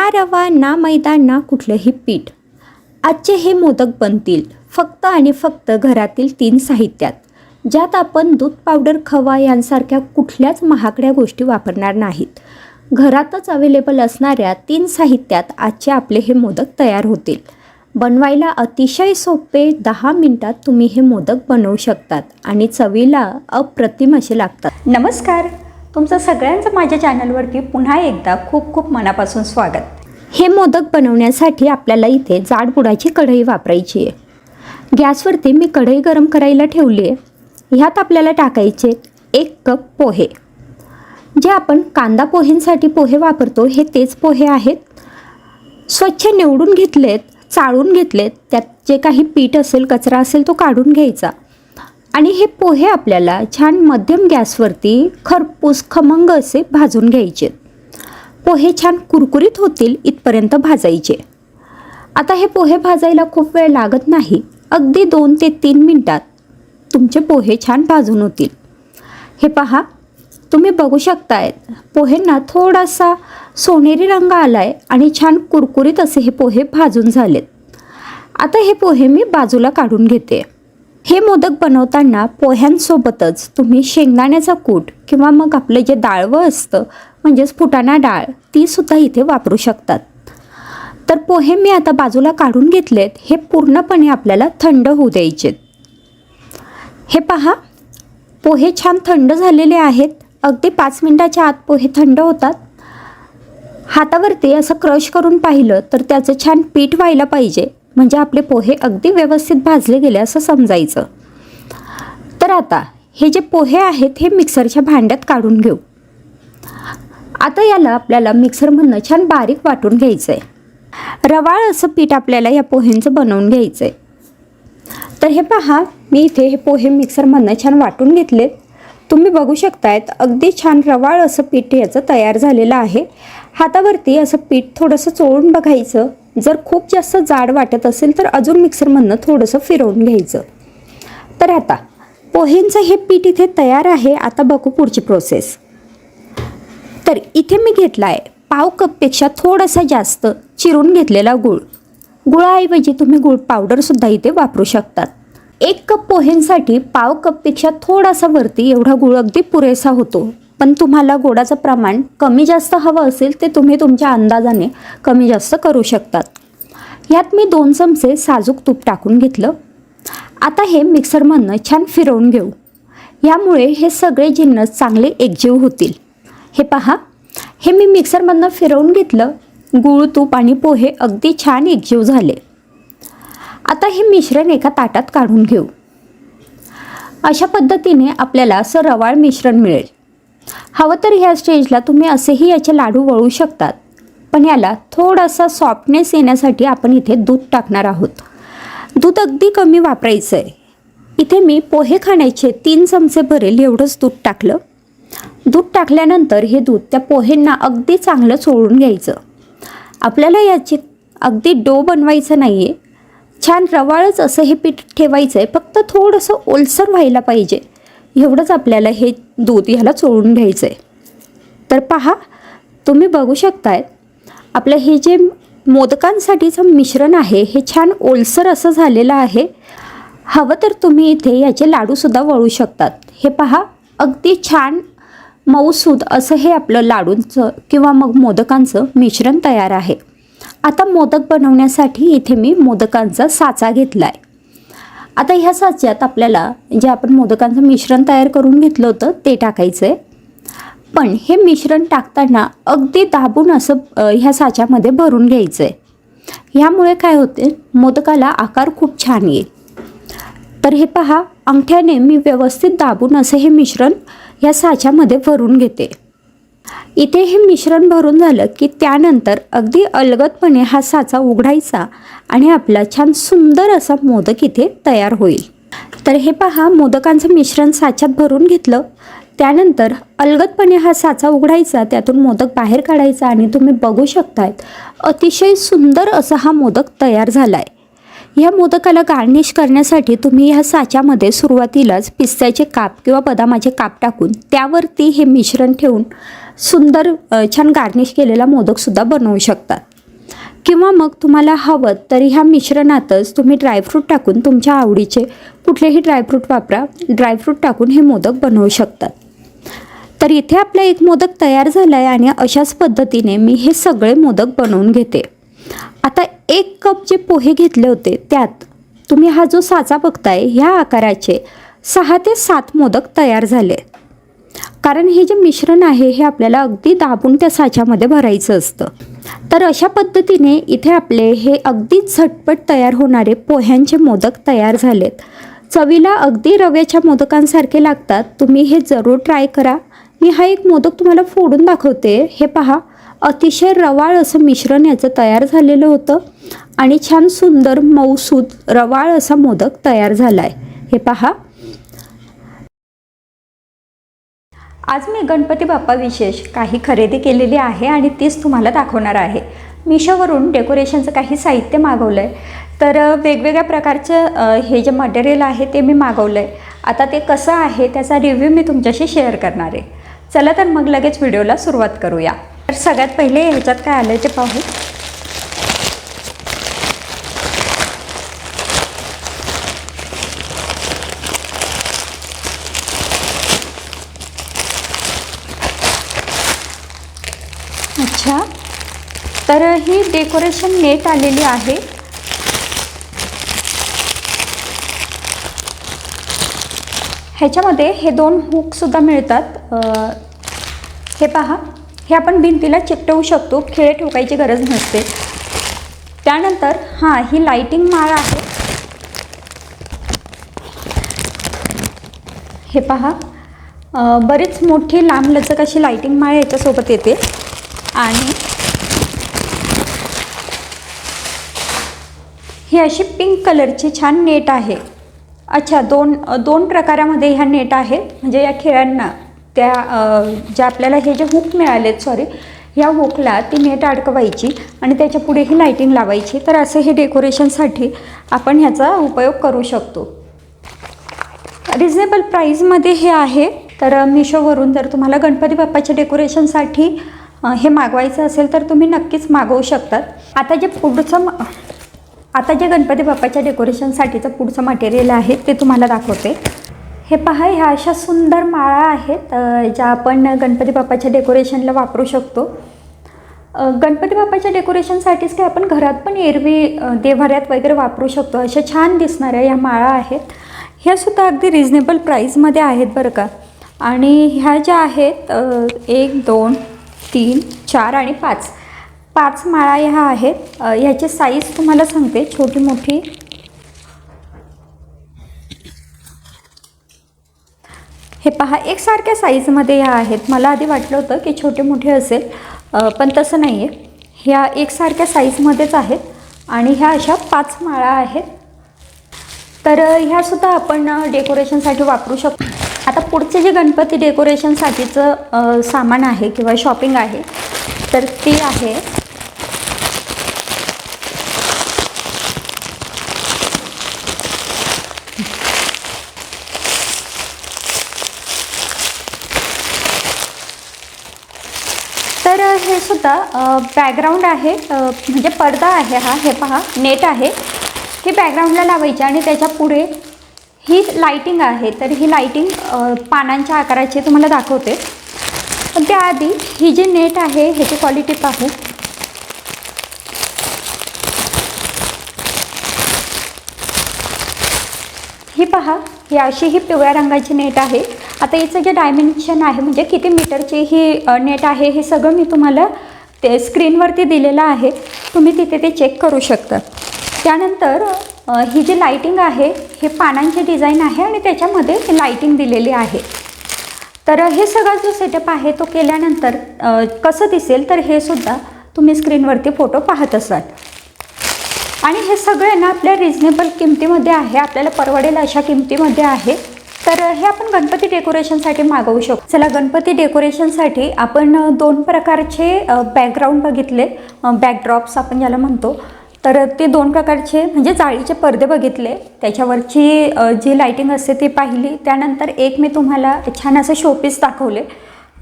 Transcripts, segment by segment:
ना रवा ना मैदा ना कुठलंही पीठ. आजचे हे मोदक बनतील फक्त आणि फक्त घरातील तीन साहित्यात ज्यात आपण दूध पावडर खवा यांसारख्या कुठल्याच महागड्या गोष्टी वापरणार नाहीत. घरातच अवेलेबल असणाऱ्या तीन साहित्यात आजचे आपले हे मोदक तयार होतील. बनवायला अतिशय सोपे दहा मिनटात तुम्ही हे मोदक बनवू शकतात आणि चवीला अप्रतिम असे लागतात. नमस्कार! तुमचं सगळ्यांचं माझ्या चॅनलवरती पुन्हा एकदा खूप खूप मनापासून स्वागत. हे मोदक बनवण्यासाठी आपल्याला इथे जाड बुडाची कढई वापरायची आहे. गॅसवरती मी कढई गरम करायला ठेवली आहे. ह्यात आपल्याला टाकायचे एक कप पोहे. जे आपण कांदा पोहेंसाठी पोहे वापरतो हे तेच पोहे आहेत. स्वच्छ निवडून घेतलेत चाळून घेतलेत. त्यात जे काही पीठ असेल कचरा असेल तो काढून घ्यायचा. आणि हे पोहे आपल्याला छान मध्यम गॅसवरती खरपूस खमंग असे भाजून घ्यायचे. पोहे छान कुरकुरीत होतील इथपर्यंत भाजायचे. आता हे पोहे भाजायला खूप वेळ लागत नाही. अगदी दोन ते तीन मिनटात तुमचे पोहे छान भाजून होतील. हे पहा तुम्ही बघू शकताय पोहेंना थोडासा सोनेरी रंग आला आहे आणि छान कुरकुरीत असे हे पोहे भाजून झालेत. आता हे पोहे मी बाजूला काढून घेते. हे मोदक बनवताना पोह्यांसोबतच तुम्ही शेंगदाण्याचा कूट किंवा मग आपलं जे डाळवं असतं म्हणजेच फुटाणा डाळ तीसुद्धा इथे वापरू शकतात. तर पोहे मी आता बाजूला काढून घेतलेत हे पूर्णपणे आपल्याला थंड होऊ द्यायचे हे पहा पोहे छान थंड झालेले आहेत. अगदी पाच मिनटाच्या आत पोहे थंड होतात. हातावरती असं क्रश करून पाहिलं तर त्याचं छान पीठ व्हायला पाहिजे. म्हणजे आपले पोहे अगदी व्यवस्थित भाजले गेले असं समजायचं. तर आता हे जे पोहे आहेत हे मिक्सरच्या भांड्यात काढून घेऊ. आता याला आपल्याला मिक्सरमधनं छान बारीक वाटून घ्यायचं आहे रवाळ असं पीठ आपल्याला या पोह्यांचं बनवून घ्यायचं आहे तर हे पहा मी इथे हे पोहे मिक्सरमधनं छान वाटून घेतलेत तुम्ही बघू शकतायत अगदी छान रवाळ असं पीठ याचं तयार झालेलं आहे. हातावरती असं पीठ थोडंसं चोळून बघायचं. जर खूप जास्त जाड वाटत असेल तर अजून मिक्सरमधनं थोडंसं फिरवून घ्यायचं. तर आता पोहेंचं हे पीठ इथे तयार आहे आता बघू पुढची प्रोसेस तर इथे मी घेतला आहे पाव कपपेक्षा थोडासा जास्त चिरून घेतलेला गूळ. गुळाऐवजी तुम्ही गूळ पावडरसुद्धा इथे वापरू शकतात. एक कप पोहेंसाठी पाव कपपेक्षा थोडासा वरती एवढा गुळ अगदी पुरेसा होतो. पण तुम्हाला गोडाचं प्रमाण कमी जास्त हवं असेल ते तुम्ही तुमच्या अंदाजाने कमी जास्त करू शकतात. यात मी दोन चमचे साजूक तूप टाकून घेतलं. आता हे मिक्सरमधनं छान फिरवून घेऊ. यामुळे हे सगळे जिन्नस चांगले एकजीव होतील. हे पहा हे मी मिक्सरमधनं फिरवून घेतलं. गूळ तूप आणि पोहे अगदी छान एकजीव झाले. आता हे मिश्रण एका ताटात काढून घेऊ. अशा पद्धतीने आपल्याला असं रवाळ मिश्रण मिळेल. हवं तर ह्या स्टेजला तुम्ही असेही याचे लाडू वळू शकतात. पण याला थोडासा सॉफ्टनेस येण्यासाठी आपण इथे दूध टाकणार आहोत. दूध अगदी कमी वापरायचं आहे इथे मी पोहे खाण्याचे तीन चमचे भरेल एवढंच दूध टाकलं. दूध टाकल्यानंतर हे दूध त्या पोहेंना अगदी चांगलं चोळून घ्यायचं. आपल्याला याची अगदी डो बनवायचं नाही आहे छान रवाळच असं हे पीठ ठेवायचं आहे फक्त थोडंसं ओलसर व्हायला पाहिजे. एवढंच आपल्याला हे दूध ह्याला चोळून घ्यायचं आहे तर पहा तुम्ही बघू शकताय आपलं हे जे मोदकांसाठीचं मिश्रण आहे हे छान ओलसर असं झालेलं आहे. हवं तर तुम्ही इथे याचे लाडूसुद्धा वळू शकतात. हे पहा अगदी छान मऊसूद असं हे आपलं लाडूंचं किंवा मग मोदकांचं मिश्रण तयार आहे. आता मोदक बनवण्यासाठी इथे मी मोदकांचा साचा घेतला आहे आता ह्या साच्यात आपल्याला जे आपण मोदकांचं मिश्रण तयार करून घेतलं होतं ते टाकायचं आहे पण हे मिश्रण टाकताना अगदी दाबून असं ह्या साच्यामध्ये भरून घ्यायचं आहे ह्यामुळे काय होते मोदकाला आकार खूप छान येईल. तर हे पहा अंगठ्याने मी व्यवस्थित दाबून असं हे मिश्रण ह्या साच्यामध्ये भरून घेते. इथे हे मिश्रण भरून झालं की त्यानंतर अगदी अलगदपणे हा साचा उघडायचा आणि आपला छान सुंदर असा मोदक इथे तयार होईल. तर हे पहा मोदकांचं मिश्रण साच्यात भरून घेतलं. त्यानंतर अलगदपणे हा साचा उघडायचा त्यातून मोदक बाहेर काढायचा आणि तुम्ही बघू शकतायत अतिशय सुंदर असा हा मोदक तयार झाला आहे ह्या मोदकाला गार्निश करण्यासाठी तुम्ही ह्या साच्यामध्ये सुरुवातीलाच पिस्त्याचे काप किंवा बदामाचे काप टाकून त्यावरती हे मिश्रण ठेवून सुंदर छान गार्निश केलेला मोदकसुद्धा बनवू शकतात. किंवा मग तुम्हाला हवं तरी ह्या मिश्रणातच तुम्ही ड्रायफ्रूट टाकून तुमच्या आवडीचे कुठलेही ड्रायफ्रूट वापरा. ड्रायफ्रूट टाकून हे मोदक बनवू शकतात. तर इथे आपला एक मोदक तयार झाला आहे आणि अशाच पद्धतीने मी हे सगळे मोदक बनवून घेते. आता एक कप जे पोहे घेतले होते त्यात तुम्ही हा जो साचा बघताय ह्या आकाराचे सहा ते सात मोदक तयार झाले. कारण हे जे मिश्रण आहे हे आपल्याला अगदी दाबून त्या साच्यामध्ये भरायचं असतं. तर अशा पद्धतीने इथे आपले हे अगदी झटपट तयार होणारे पोह्यांचे मोदक तयार झालेत. चवीला अगदी रव्याच्या मोदकांसारखे लागतात. तुम्ही हे जरूर ट्राय करा. मी हा एक मोदक तुम्हाला फोडून दाखवते. हे पहा. अतिशय रवाळ असं मिश्रण याचं तयार झालेलं होतं आणि छान सुंदर मऊसूद रवाळ असा मोदक तयार झाला आहे हे पहा. आज मी गणपती बाप्पा विशेष काही खरेदी केलेली आहे आणि तीच तुम्हाला दाखवणार आहे. मिशोवरून डेकोरेशनचं काही साहित्य मागवलं आहे तर वेगवेगळ्या प्रकारचं हे जे मटेरियल आहे ते मी मागवलं आहे आता ते कसं आहे त्याचा रिव्ह्यू मी तुमच्याशी शेअर करणार आहे. चला तर मग लगेच व्हिडिओला सुरुवात करूया. तर सगळ्यात पहिले ह्याच्यात काय आलं ते पाहू अच्छा तर ही डेकोरेशन नेट आलेली आहे. ह्याच्यामध्ये हे दोन हुकसुद्धा मिळतात. हे पहा. हे आपण भिंतीला चिकटवू शकतो. खिळे ठोकायची गरज नसते. त्यानंतर हां ही लाईटिंग माळ आहे. हे पहा. बरीच मोठी लांब लचक अशी लाईटिंग माळ याच्यासोबत येते. आणि ही अशी पिंक कलरची छान नेट आहे. अच्छा दोन दोन प्रकारामध्ये ह्या नेट आहेत. म्हणजे या खेळांना त्या ज्या आपल्याला हे जे हुक मिळालेत सॉरी ह्या हुकला ती नेट अडकवायची आणि त्याच्या पुढे ही लाईटिंग लावायची. तर असं हे डेकोरेशनसाठी आपण ह्याचा उपयोग करू शकतो. रिजनेबल प्राईजमध्ये हे आहे. तर मिशोवरून जर तुम्हाला गणपती बाप्पाच्या डेकोरेशनसाठी हे मागवायचं असेल तर तुम्ही नक्कीच मागवू शकतात. आता जे पुढचं म- आता जे गणपती बाप्पाच्या डेकोरेशनसाठीचं पुढचं मटेरियल आहे ते तुम्हाला दाखवते. हे पहा ह्या अशा सुंदर माळा आहेत ज्या आपण गणपती बाप्पाच्या डेकोरेशनला वापरू शकतो. गणपती बाप्पाच्या डेकोरेशनसाठीच काय आपण घरात पण एरवी देव्हाऱ्यात वगैरे वापरू शकतो. अशा छान दिसणाऱ्या ह्या माळा आहेत. ह्या सुद्धा अगदी रिजनेबल प्राईजमध्ये आहेत बरं का. आणि ह्या ज्या आहेत एक दोन तीन चार आणि पाच. पाच माळा ह्या आहेत. ह्याची साईज तुम्हाला सांगते. छोटी मोठी. हे पहा एकसारख्या साईजमध्ये ह्या आहेत. मला आधी वाटलं होतं की छोटे मोठे असेल. पण तसं नाही आहे ह्या एकसारख्या साईजमध्येच आहेत. आणि ह्या अशा पाच माळा आहेत. तर ह्यासुद्धा आपण डेकोरेशनसाठी वापरू शकतो. आता पुढचे जे गणपती डेकोरेशनसाठीचं सामान आहे किंवा शॉपिंग आहे तर ती आहे तर अ, हे सुद्धा बॅकग्राऊंड आहे म्हणजे पडदा आहे हा हे पहा नेट आहे. ही बॅकग्राऊंडला लावायची आणि त्याच्या पुढे ही लायटिंग आहे. तर ही लायटिंग पानांच्या आकाराची तुम्हाला दाखवते. पण त्याआधी ही जी नेट आहे ह्याची क्वालिटी पाहू. ही पहा ही अशी ही पिवळ्या रंगाची नेट आहे. आता याचं जे डायमेन्शन आहे म्हणजे किती मीटरची ही नेट आहे हे सगळं मी तुम्हाला ते स्क्रीनवरती दिलेलं आहे. तुम्ही तिथे ते चेक करू शकता. त्यानंतर ही जी लाईटिंग आहे हे पानांची डिझाईन आहे आणि त्याच्यामध्ये लाईटिंग दिलेली आहे. तर हे सगळा जो सेटअप आहे तो केल्यानंतर कसं दिसेल तर हे सुद्धा तुम्ही स्क्रीनवरती फोटो पाहत असाल. आणि हे सगळे ना आपल्या रिजनेबल किमतीमध्ये आहे आपल्याला परवडेल अशा किमतीमध्ये आहे. तर हे आपण गणपती डेकोरेशनसाठी मागवू शकतो. चला गणपती डेकोरेशनसाठी आपण दोन प्रकारचे बॅकग्राऊंड बघितले. बॅकड्रॉप्स आपण ज्याला म्हणतो. तर ते दोन प्रकारचे म्हणजे जाळीचे पडदे बघितले. त्याच्यावरची जी लाईटिंग असते ती पाहिली. त्यानंतर एक मी तुम्हाला छान असं शोपीस दाखवले.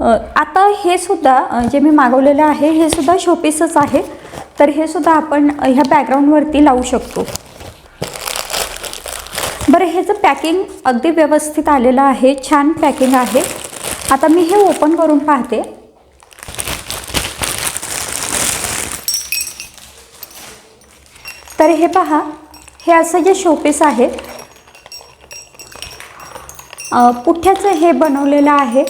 आता हे सुद्धा जे मी मागवलेलं आहे हे सुद्धा शोपीसच आहे. तर हे सुद्धा आपण ह्या बॅकग्राऊंडवरती लावू शकतो. बरं ह्याचं पॅकिंग अगदी व्यवस्थित आलेलं आहे छान पॅकिंग आहे. आता मी हे ओपन करून पाहते. तर हे पहा हे असं जे शोपीस आहे पुठ्याचं पुठ्ठ्याचं हे बनवलेलं आहे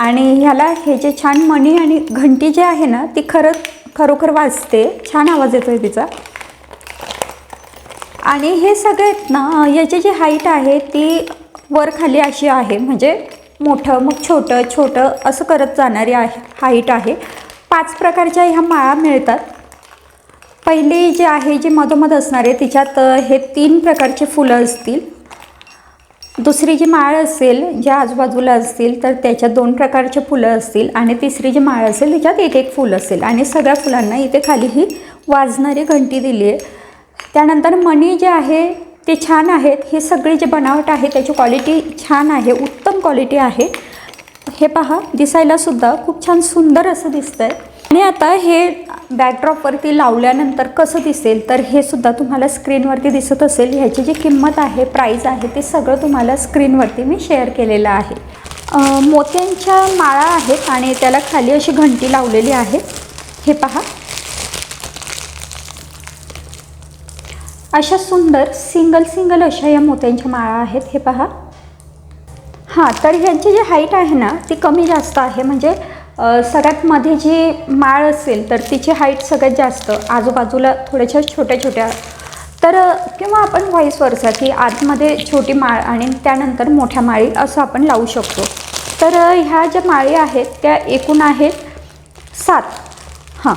आणि ह्याला हे जे छान मणी आणि घंटी जे आहे ना ती खरं खरोखर वाजते. छान आवाज येतो आहे तिचा. आणि हे सगळे आहेत ना याची जी हाईट आहे ती वर खाली अशी आहे. म्हणजे मोठं मग छोटं छोटं असं करत जाणारी आहे हाईट आहे. पाच प्रकारच्या ह्या माळा मिळतात. पहिली जी आहे जी मधोमध असणार आहे तिच्यात हे तीन प्रकारचे फुलं असतील. दुसरी जी माळ असेल ज्या आजूबाजूला असतील तर त्याच्यात दोन प्रकारचे फुलं असतील. आणि तिसरी जी माळ असेल त्याच्यात एक एक फुल असेल. आणि सगळ्या फुलांना इथे खाली ही वाजणारी घंटी दिली आहे. त्यानंतर मणी जे आहे ते छान आहेत. हे सगळी जे बनावट आहे त्याची क्वालिटी छान आहे. उत्तम क्वालिटी आहे. हे पहा दिसायलासुद्धा खूप छान सुंदर असं दिसतं आहे आणि आता हे बॅकड्रॉपवरती लावल्यानंतर कसं दिसेल? तर हे सुद्धा तुम्हाला स्क्रीनवरती दिसत असेल. ह्याची जी किंमत आहे प्राईस आहे ते सगळं तुम्हाला स्क्रीनवरती मी शेअर केलेलं आहे. मोत्यांच्या माळा आहेत आणि त्याला खाली अशी घंटी लावलेली आहे. हे पहा. अशा सुंदर सिंगल सिंगल अशा या मोत्यांच्या माळा आहेत हे पहा. हां तर ह्यांची जी हाईट आहे ना ती कमी जास्त आहे. म्हणजे सगळ्यात मध्ये जी माळ असेल तर तिची हाईट सगळ्यात जास्त आजूबाजूला थोड्याशा छोट्या छोट्या. तर किंवा आपण व्हॉईस वरचा की आतमध्ये छोटी माळ आणि त्यानंतर मोठ्या माळी असं आपण लावू शकतो. तर ह्या ज्या माळी आहेत त्या एकूण आहेत सात. हां.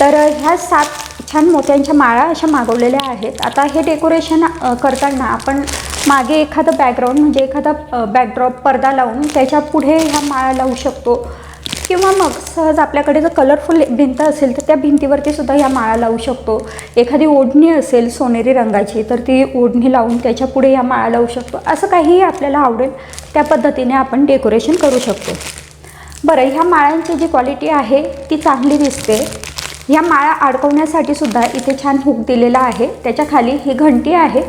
तर ह्या सात छान मोत्यांच्या माळा अशा मागवलेल्या आहेत. आता हे डेकोरेशन करताना आपण मागे एखादं बॅकग्राऊंड म्हणजे एखादा बॅकड्रॉप पडदा लावून त्याच्या पुढे ह्या माळा लावू शकतो. किंवा मग सहज आपल्याकडे जर कलरफुल भिंत असेल तर त्या भिंतीवरती सुद्धा ह्या माळा लावू शकतो. एखादी ओढणी असेल सोनेरी रंगाची तर ती ओढणी लावून त्याच्या पुढे ह्या माळा लावू शकतो. असं काहीही आपल्याला आवडेल त्या पद्धतीने आपण डेकोरेशन करू शकतो. बरं ह्या माळांची जी क्वालिटी आहे ती चांगली दिसते. ह्या माळा अडकवण्यासाठी सुद्धा इथे छान हुक दिलेला आहे. त्याच्याखाली ही घंटी आहे.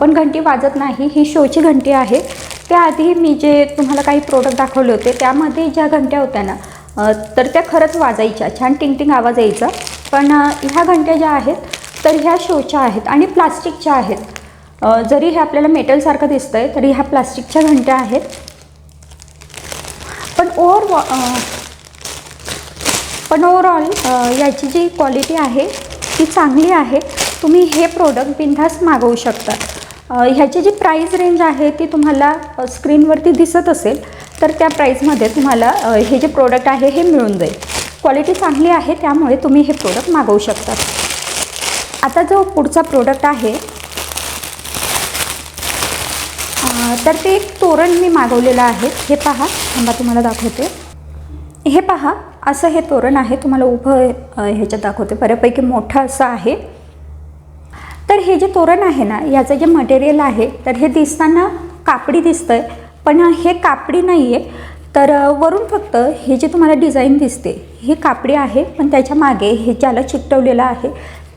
पण घंटी वाजत नाही. ही शोची घंटी आहे. त्याआधी मी जे तुम्हाला काही प्रोडक्ट दाखवले होते त्यामध्ये ज्या घंट्या होत्या ना तर त्या खरंच वाजायच्या. छान टिंगटिंग आवाज यायचा. पण ह्या घंट्या ज्या आहेत तर ह्या शोच्या आहेत आणि प्लास्टिकच्या आहेत. जरी हे आपल्याला मेटलसारखं दिसतं आहे तरी ह्या प्लास्टिकच्या घंट्या आहेत. पण ओव्हर पण ओवरऑल याची जी क्वालिटी आहे ती चांगली आहे. तुम्ही हे प्रोडक्ट बिनधास्त मागवू शकता. ह्याची जी प्राईस रेंज आहे ती तुम्हाला स्क्रीनवरती दिसत असेल तर त्या प्राईजमध्ये तुम्हाला हे जे प्रोडक्ट आहे हे मिळून जाईल. क्वालिटी चांगली आहे त्यामुळे तुम्ही हे प्रोडक्ट मागवू शकता. आता जो पुढचा प्रोडक्ट आहे तर ते एक तोरण मी मागवलेलं आहे. हे पहा थांबा तुम्हाला दाखवते. हे पहा असं हे तोरण आहे तुम्हाला उभं ह्याच्यात दाखवते. बऱ्यापैकी मोठं असं आहे. तर हे जे तोरण आहे ना याचं जे मटेरियल आहे तर हे दिसताना कापडी दिसतंय पण हे कापडी नाही आहे तर वरून फक्त हे जे तुम्हाला डिझाईन दिसते ही कापडी आहे पण त्याच्यामागे हे ज्याला चिकटवलेलं आहे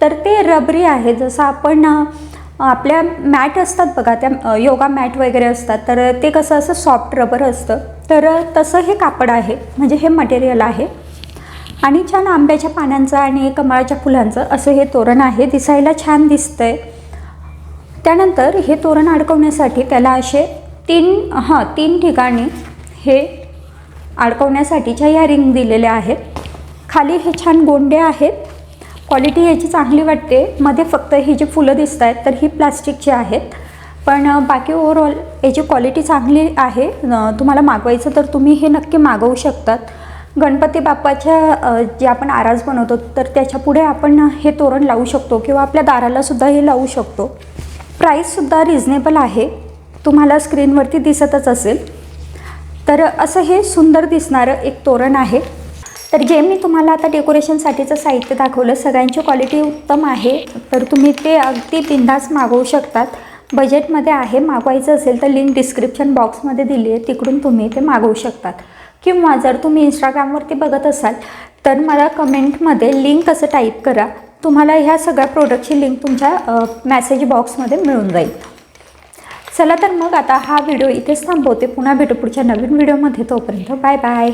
तर ते रबरी आहे. जसं आपण आपल्या मॅट असतात बघा त्या योगा मॅट वगैरे असतात. तर ते कसं असं सॉफ्ट रबर असतं. तर तसं हे कापड आहे. म्हणजे हे मटेरियल आहे. आणि छान आंब्याच्या पानांचं आणि कमळाच्या फुलांचं असं हे तोरण आहे. दिसायला छान दिसतंय. त्यानंतर हे तोरण अडकवण्यासाठी त्याला असे तीन हां तीन ठिकाणी हे अडकवण्यासाठीच्या ह्या रिंग दिलेल्या आहेत. खाली हे छान गोंडे आहेत. क्वालिटी याची चांगली वाटते. मध्ये फक्त ही जी फुलं दिसत आहेत तर ही प्लास्टिकची आहेत. पण बाकी ओव्हरऑल याची क्वालिटी चांगली आहे तुम्हाला मागवायचं तर तुम्ही हे नक्की मागवू शकतात. गणपती बाप्पाच्या जे आपण आरास बनवतो तर त्याच्यापुढे आपण हे तोरण लावू शकतो किंवा आपल्या दारालासुद्धा हे लावू शकतो. प्राईससुद्धा रिझनेबल आहे. तुम्हाला स्क्रीनवरती दिसतच असेल. तर असं हे सुंदर दिसणारं एक तोरण आहे. तर जे मी तुम्हाला आता डेकोरेशनसाठीचं साहित्य दाखवलं सगळ्यांची क्वालिटी उत्तम आहे. तर तुम्ही ते अगदी बिंदास मागवू शकतात. बजेटमध्ये आहे मागवायचं असेल तर लिंक डिस्क्रिप्शन बॉक्समध्ये दिली आहे. तिकडून तुम्ही ते मागवू शकतात. किंवा जर तुम्ही इंस्टाग्रामवरती बघत असाल तर मला कमेंटमध्ये लिंक असं टाईप करा. तुम्हाला ह्या सगळ्या प्रोडक्टची लिंक तुमच्या मॅसेज बॉक्समध्ये मिळून जाईल. चला तर मग आता हा व्हिडिओ इथेच थांबवते. पुन्हा भेटू पुढच्या नवीन व्हिडिओमध्ये तोपर्यंत बाय बाय